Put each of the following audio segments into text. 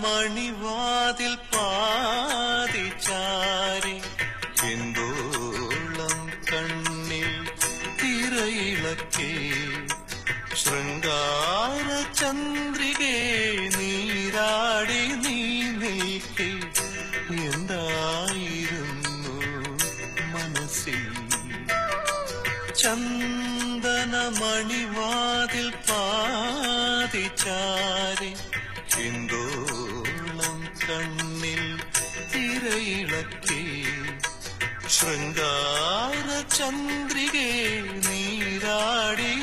ചന്ദനമണിവാതിൽ പാതിച്ചാരി എന്തോളം കണ്ണിൽ തിരയിളക്കേ ശൃംഗാര ചന്ദ്രികേ നീരാടി നീ നിൽക്കേ. എന്തായിരുന്നു മനസ്സിൽ? ചന്ദനമണിവാതിൽ പാതിച്ചാരി എന്തോളം കണ്ണിൽ തിരയിളക്കി. ശൃംഗാര ചന്ദ്രികേ നീരാടി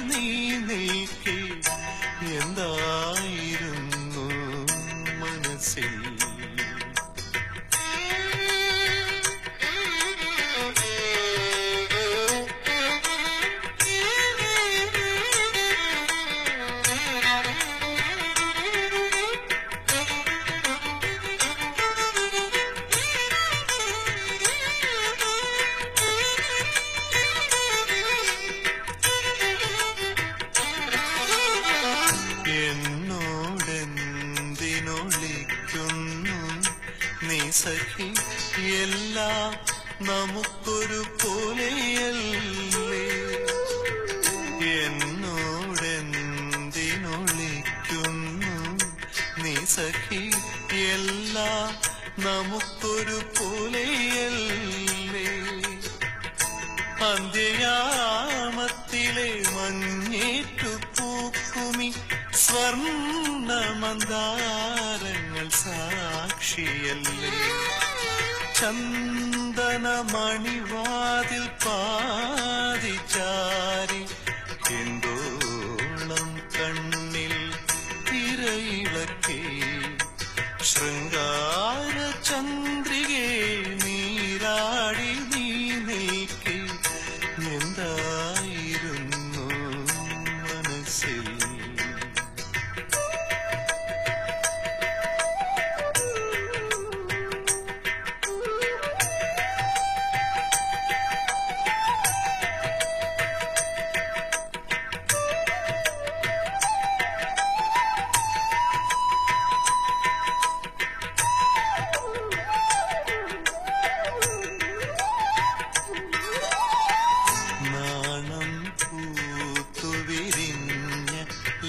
നീ സഖി എല്ലാം നമുക്കൊരു പോലെയല്ലേ? എന്നോടെന്തിനൊളിക്കുന്നു? നീ സഖി എല്ലാം നമുക്കൊരു പോലെയല്ലേ? അന്ത്യയാമത്തിലെ മഞ്ഞേറ്റു പൂക്കുമി സ്വർണ മന്ദാരങ്ങൾ സാക്ഷിയല്ലേ ചന്ദനമണിവാതിൽ പാതിച്ചാരി എന്തോളം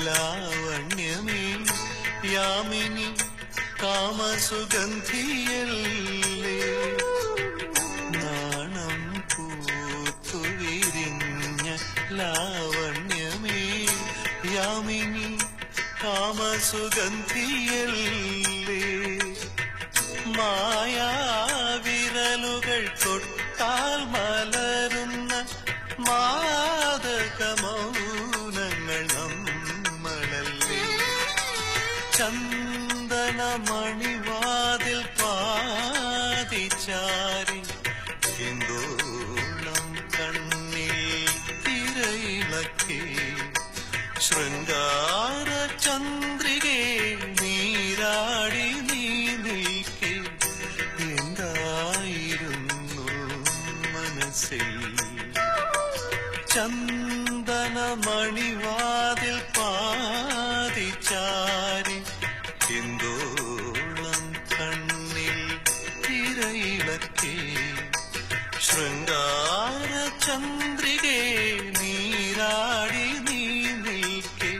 ലാവണ്യമേ യാമിനി കാമസുഗന്ധിയല്ലേ? നാണം പൂത്തുവിരിഞ്ഞ ലാവണ്യമേ യാമിനി കാമസുഗന്ധിയല്ലേ? ചെന്തോളം കണ്ണിൽ തിരയിളക്കി. ശൃംഗാര ചന്ദ്രികെ നീരാടി നീ നിൽക്കെ. എന്തായിരുന്നു മനസ്സിൽ? ചന്ദനമണിവാതിൽ പാതിച്ചാരി എന്തോളം കണ്ണിൽ തിരയിളക്കേ. ശൃംഗാര ചന്ദ്രികേ നീരാടി നീ നിൽക്കേ.